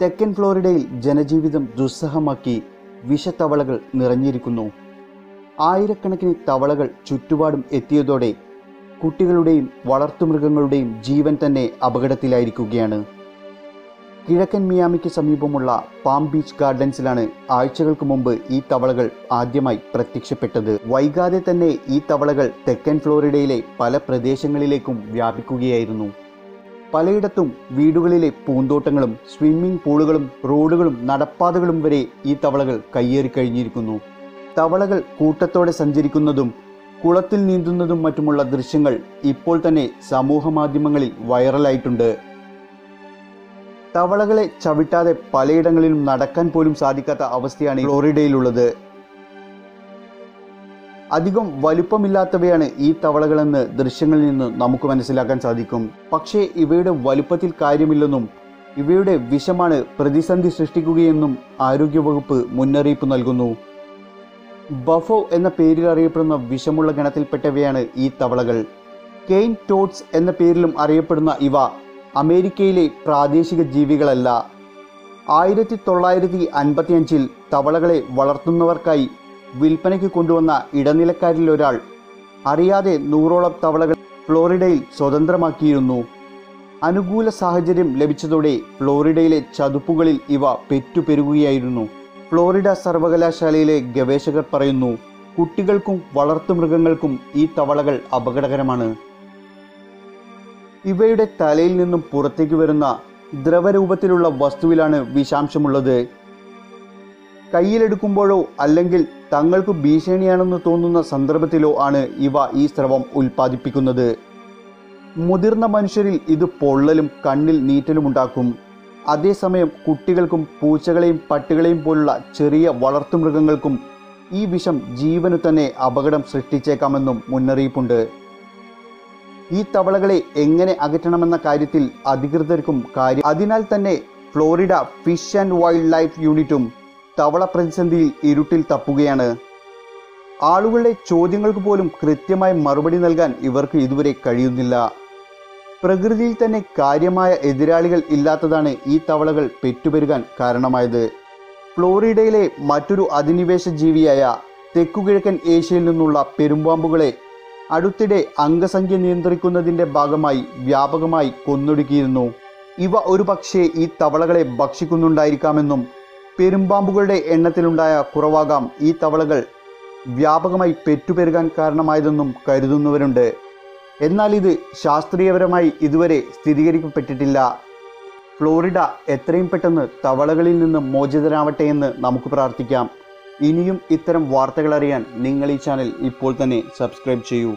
തെക്കൻ ഫ്ലോറിഡയിൽ ജനജീവിതം ദുസ്സഹമാക്കി വിഷത്തവളകൾ നിറഞ്ഞിരിക്കുന്നു. ആയിരക്കണക്കിന് തവളകൾ ചുറ്റുപാടും എത്തിയതോടെ കുട്ടികളുടെയും വളർത്തുമൃഗങ്ങളുടെയും ജീവൻ തന്നെ അപകടത്തിലായിരിക്കുകയാണ്. കിഴക്കൻ മിയാമിക്ക് സമീപമുള്ള പാം ബീച്ച് ഗാർഡൻസിലാണ് ആഴ്ചകൾക്ക് മുമ്പ് ഈ തവളകൾ ആദ്യമായി പ്രത്യക്ഷപ്പെട്ടത്. വൈകാതെ തന്നെ ഈ തവളകൾ തെക്കൻ ഫ്ലോറിഡയിലെ പല പ്രദേശങ്ങളിലേക്കും വ്യാപിക്കുകയായിരുന്നു. പലയിടത്തും വീടുകളിലെ പൂന്തോട്ടങ്ങളും സ്വിമ്മിംഗ് പൂളുകളും റോഡുകളും നടപ്പാതകളും വരെ ഈ തവളകൾ കയ്യേറി കഴിഞ്ഞിരിക്കുന്നു. തവളകൾ കൂട്ടത്തോടെ സഞ്ചരിക്കുന്നതും കുളത്തിൽ നീന്തുന്നതും മറ്റുമുള്ള ദൃശ്യങ്ങൾ ഇപ്പോൾ തന്നെ സമൂഹ മാധ്യമങ്ങളിൽ വൈറലായിട്ടുണ്ട്. തവളകളെ ചവിട്ടാതെ പലയിടങ്ങളിലും നടക്കാൻ പോലും സാധിക്കാത്ത അവസ്ഥയാണ് ഫ്ലോറിഡയിലുള്ളത്. അധികം വലുപ്പമില്ലാത്തവയാണ് ഈ തവളകളെന്ന് ദൃശ്യങ്ങളിൽ നിന്ന് നമുക്ക് മനസ്സിലാക്കാൻ സാധിക്കും. പക്ഷേ ഇവയുടെ വലുപ്പത്തിൽ കാര്യമില്ലെന്നും ഇവയുടെ വിഷമാണ് പ്രതിസന്ധി സൃഷ്ടിക്കുകയെന്നും ആരോഗ്യവകുപ്പ് മുന്നറിയിപ്പ് നൽകുന്നു. ബഫോ എന്ന പേരിൽ അറിയപ്പെടുന്ന വിഷമുള്ള ഗണത്തിൽപ്പെട്ടവയാണ് ഈ തവളകൾ. കെയിൻ ടോട്ട്സ് എന്ന പേരിലും അറിയപ്പെടുന്ന ഇവ അമേരിക്കയിലെ പ്രാദേശിക ജീവികളല്ല. ആയിരത്തി തൊള്ളായിരത്തി അൻപത്തിയഞ്ചിൽ തവളകളെ വളർത്തുന്നവർക്കായി വിൽപ്പനയ്ക്ക് കൊണ്ടുവന്ന ഇടനിലക്കാരിൽ ഒരാൾ അറിയാതെ നൂറോളം തവളകൾ ഫ്ലോറിഡയിൽ സ്വതന്ത്രമാക്കിയിരുന്നു. അനുകൂല സാഹചര്യം ലഭിച്ചതോടെ ഫ്ലോറിഡയിലെ ചതുപ്പുകളിൽ ഇവ പെറ്റുപെരുകുകയായിരുന്നു. ഫ്ലോറിഡ സർവകലാശാലയിലെ ഗവേഷകർ പറയുന്നു കുട്ടികൾക്കും വളർത്തുമൃഗങ്ങൾക്കും ഈ തവളകൾ അപകടകരമാണ്. ഇവയുടെ തലയിൽ നിന്നും പുറത്തേക്ക് വരുന്ന ദ്രവരൂപത്തിലുള്ള വസ്തുവിലാണ് വിഷാംശമുള്ളത്. കയ്യിലെടുക്കുമ്പോഴോ അല്ലെങ്കിൽ തങ്ങൾക്ക് ഭീഷണിയാണെന്ന് തോന്നുന്ന സന്ദർഭത്തിലോ ആണ് ഇവ ഈ സ്രവം ഉൽപ്പാദിപ്പിക്കുന്നത്. മുതിർന്ന മനുഷ്യരിൽ ഇത് പൊള്ളലും കണ്ണിൽ നീറ്റലും ഉണ്ടാക്കും. അതേസമയം കുട്ടികൾക്കും പൂച്ചകളെയും പട്ടികളെയും പോലുള്ള ചെറിയ വളർത്തുമൃഗങ്ങൾക്കും ഈ വിഷം ജീവന് തന്നെ അപകടം സൃഷ്ടിച്ചേക്കാമെന്നും മുന്നറിയിപ്പുണ്ട്. ഈ തവളകളെ എങ്ങനെ അകറ്റണമെന്ന കാര്യത്തിൽ അധികൃതർക്കും കാര്യം അതിനാൽ തന്നെ Florida fish and wildlife യൂണിറ്റും തവള പ്രതിസന്ധിയിൽ ഇരുട്ടിൽ തപ്പുകയാണ്. ആളുകളുടെ ചോദ്യങ്ങൾക്ക് പോലും കൃത്യമായി മറുപടി നൽകാൻ ഇവർക്ക് ഇതുവരെ കഴിയുന്നില്ല. പ്രകൃതിയിൽ തന്നെ കാര്യമായ എതിരാളികൾ ഇല്ലാത്തതാണ് ഈ തവളകൾ പെറ്റുപെരുകാൻ കാരണമായത്. ഫ്ലോറിഡയിലെ മറ്റൊരു അധിനിവേശ ജീവിയായ തെക്കുകിഴക്കൻ ഏഷ്യയിൽ നിന്നുള്ള പെരുമ്പാമ്പുകളെ അടുത്തിടെ അംഗസംഖ്യ നിയന്ത്രിക്കുന്നതിന്റെ ഭാഗമായി വ്യാപകമായി കൊന്നൊടുക്കിയിരുന്നു. ഇവ ഒരു പക്ഷേ ഈ തവളകളെ ഭക്ഷിക്കുന്നുണ്ടായിരിക്കാമെന്നും പെരുമ്പാമ്പുകളുടെ എണ്ണത്തിലുണ്ടായ കുറവാകാം ഈ തവളകൾ. വ്യാപകമായി പെറ്റുപെരുകാൻ കാരണമായതെന്നും കരുതുന്നവരുണ്ട്. എന്നാൽ ഇത് ശാസ്ത്രീയപരമായി ഇതുവരെ സ്ഥിരീകരിക്കപ്പെട്ടിട്ടില്ല. ഫ്ലോറിഡ എത്രയും പെട്ടെന്ന് തവളകളിൽ നിന്ന് മോചിതരാവട്ടെ എന്ന് നമുക്ക് പ്രാർത്ഥിക്കാം. ഇനിയും ഇത്തരം വാർത്തകൾ അറിയാൻ നിങ്ങൾ ഈ ചാനൽ ഇപ്പോൾ തന്നെ സബ്സ്ക്രൈബ് ചെയ്യൂ.